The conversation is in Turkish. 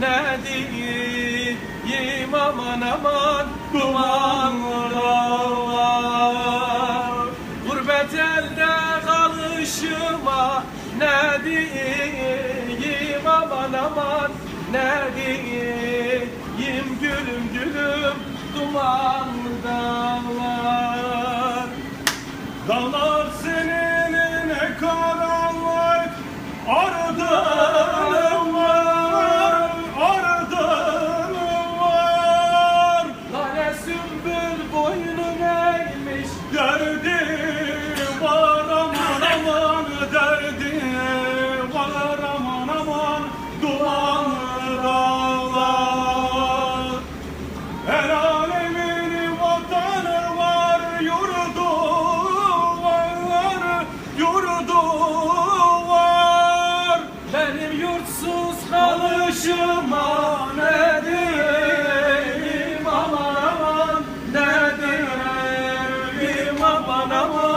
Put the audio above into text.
ne diyeyim aman aman dumanlı dağlar Gurbet elde kalışıma ne diyeyim aman aman ne diyeyim gülüm gülüm dumanlı dağlar. Dağlar senin karanlık ardın Sümbül boynun eğmiş derdi var aman aman derdi var aman aman dumanlı dağlar her alemin vatanı var, yurdu var, yurdu var. Benim yurtsuz kalışıma I'm on Namo